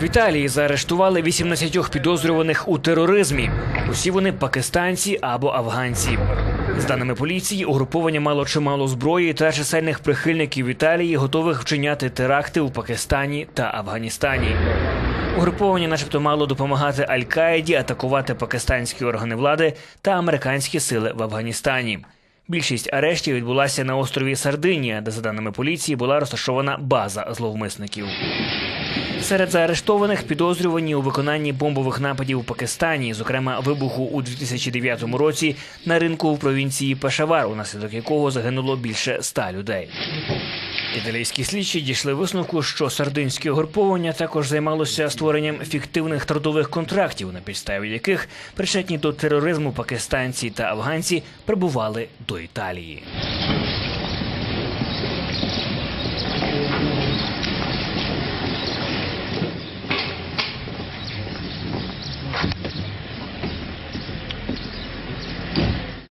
В Італії заарештували 18 підозрюваних у тероризмі. Усі вони пакистанці або афганці. З даними поліції, угруповання мало чимало зброї та чисельних прихильників Італії, готових вчиняти теракти у Пакистані та Афганістані. Угруповання, начебто, мало допомагати Аль-Каїді атакувати пакистанські органи влади та американські сили в Афганістані. Більшість арештів відбулася на острові Сардинія, де, за даними поліції, була розташована база зловмисників. Серед заарештованих підозрювані у виконанні бомбових нападів у Пакистані, зокрема вибуху у 2009 році на ринку в провінції Пешавар, унаслідок якого загинуло більше ста людей. Італійські слідчі дійшли висновку, що сардинське угруповання також займалося створенням фіктивних трудових контрактів, на підставі яких причетні до тероризму пакистанці та афганці прибували до Італії.